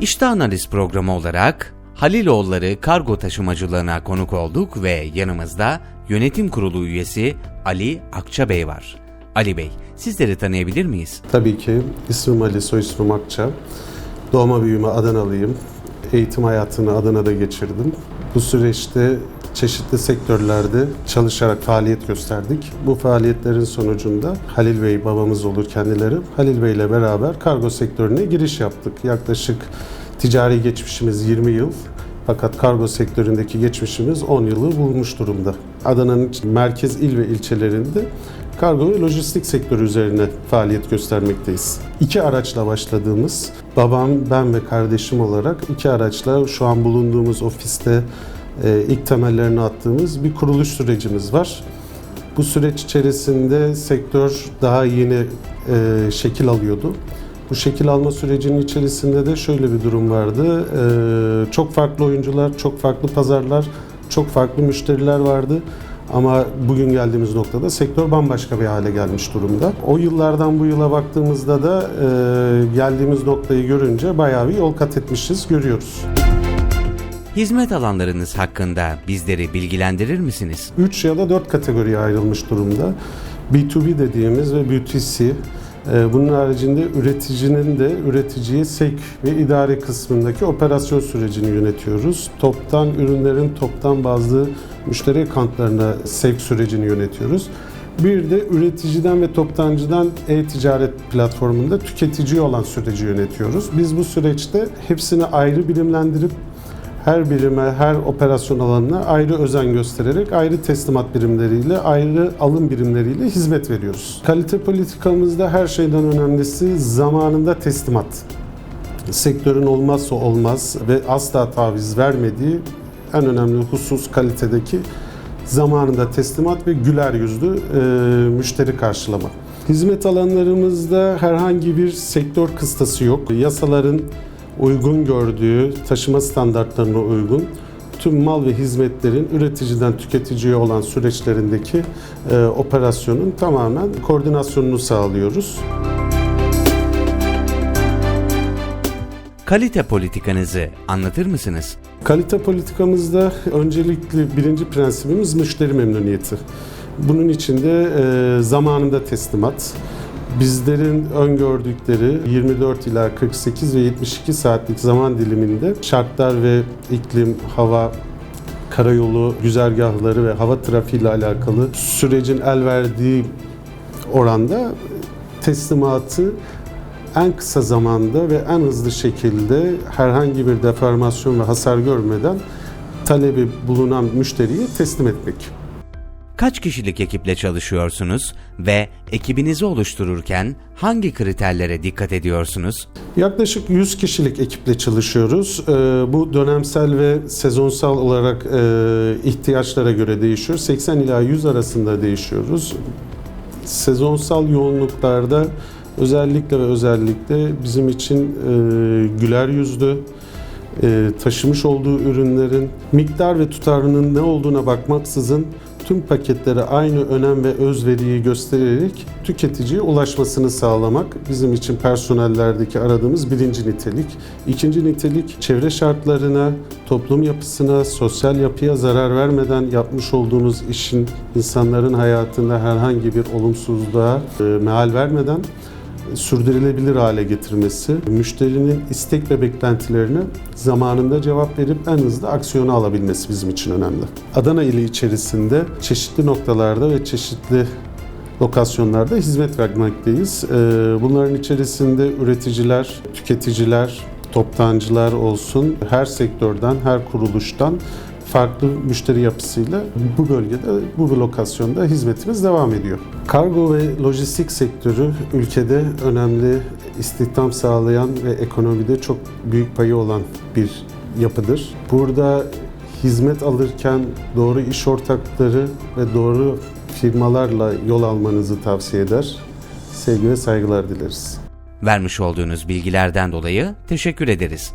İşte analiz programı olarak Haliloğulları kargo taşımacılığına konuk olduk ve yanımızda yönetim kurulu üyesi Ali Akçabey var. Ali Bey, sizleri tanıyabilir miyiz? Tabii ki ismim Ali, soy ismim Akça. Doğma büyüme Adanalıyım. Eğitim hayatını Adana'da geçirdim. Bu süreçte çeşitli sektörlerde çalışarak faaliyet gösterdik. Bu faaliyetlerin sonucunda Halil Bey babamız olur kendileri. Halil Bey ile beraber kargo sektörüne giriş yaptık. Yaklaşık ticari geçmişimiz 20 yıl. Fakat kargo sektöründeki geçmişimiz 10 yılı bulmuş durumda. Adana'nın merkez il ve ilçelerinde kargo ve lojistik sektörü üzerine faaliyet göstermekteyiz. İki araçla başladığımız, babam, ben ve kardeşim olarak iki araçla şu an bulunduğumuz ofiste ilk temellerini attığımız bir kuruluş sürecimiz var. Bu süreç içerisinde sektör daha yeni e, şekil alıyordu. Bu şekil alma sürecinin içerisinde de şöyle bir durum vardı. E, çok farklı oyuncular, çok farklı pazarlar, çok farklı müşteriler vardı. Ama bugün geldiğimiz noktada sektör bambaşka bir hale gelmiş durumda. O yıllardan bu yıla baktığımızda da e, geldiğimiz noktayı görünce bayağı bir yol kat etmişiz görüyoruz. Hizmet alanlarınız hakkında bizleri bilgilendirir misiniz? 3 ya da 4 kategoriye ayrılmış durumda. B2B dediğimiz ve B2C. Ee, Bunun haricinde üreticinin de üreticiye sevk ve idare kısmındaki operasyon sürecini yönetiyoruz. Toptan ürünlerin toptan bazı müşteri kantlarına sevk sürecini yönetiyoruz. Bir de üreticiden ve toptancıdan e-ticaret platformunda tüketiciye olan süreci yönetiyoruz. Biz bu süreçte hepsini ayrı birimlendirip her birime, her operasyon alanına ayrı özen göstererek ayrı teslimat birimleriyle, ayrı alım birimleriyle hizmet veriyoruz. Kalite politikamızda her şeyden önemlisi zamanında teslimat. Sektörün olmazsa olmaz ve asla taviz vermediği en önemli husus kalitedeki zamanında teslimat ve güler yüzlü e, müşteri karşılama. Hizmet alanlarımızda herhangi bir sektör kıstası yok. Yasaların uygun gördüğü taşıma standartlarına uygun tüm mal ve hizmetlerin üreticiden tüketiciye olan süreçlerindeki e, operasyonun tamamen koordinasyonunu sağlıyoruz. Kalite politikanızı anlatır mısınız? Kalite politikamızda öncelikli birinci prensibimiz müşteri memnuniyeti. Bunun içinde e, zamanında teslimat, bizlerin öngördükleri 24 ila 48 ve 72 saatlik zaman diliminde şartlar ve iklim, hava, karayolu güzergahları ve hava trafiği ile alakalı sürecin el verdiği oranda teslimatı en kısa zamanda ve en hızlı şekilde herhangi bir deformasyon ve hasar görmeden talebi bulunan müşteriye teslim etmek. Kaç kişilik ekiple çalışıyorsunuz ve ekibinizi oluştururken hangi kriterlere dikkat ediyorsunuz? Yaklaşık 100 kişilik ekiple çalışıyoruz. Ee, Bu dönemsel ve sezonsal olarak e, ihtiyaçlara göre değişiyor. 80 ila 100 arasında değişiyoruz. Sezonsal yoğunluklarda özellikle ve özellikle bizim için e, güler yüzlü, e, taşımış olduğu ürünlerin miktar ve tutarının ne olduğuna bakmaksızın tüm paketlere aynı önem ve özveriyi göstererek tüketiciye ulaşmasını sağlamak bizim için personellerdeki aradığımız birinci nitelik. İkinci nitelik çevre şartlarına, toplum yapısına, sosyal yapıya zarar vermeden yapmış olduğumuz işin insanların hayatında herhangi bir olumsuzluğa e, meal vermeden sürdürülebilir hale getirmesi, müşterinin istek ve beklentilerine zamanında cevap verip en hızlı aksiyonu alabilmesi bizim için önemli. Adana ili içerisinde çeşitli noktalarda ve çeşitli lokasyonlarda hizmet vermekteyiz. Ee, Bunların içerisinde üreticiler, tüketiciler, toptancılar olsun her sektörden, her kuruluştan farklı müşteri yapısıyla bu bölgede, bu lokasyonda hizmetimiz devam ediyor. Kargo ve lojistik sektörü ülkede önemli istihdam sağlayan ve ekonomide çok büyük payı olan bir yapıdır. Burada hizmet alırken doğru iş ortakları ve doğru firmalarla yol almanızı tavsiye eder. Sevgi ve saygılar dileriz. Vermiş olduğunuz bilgilerden dolayı teşekkür ederiz.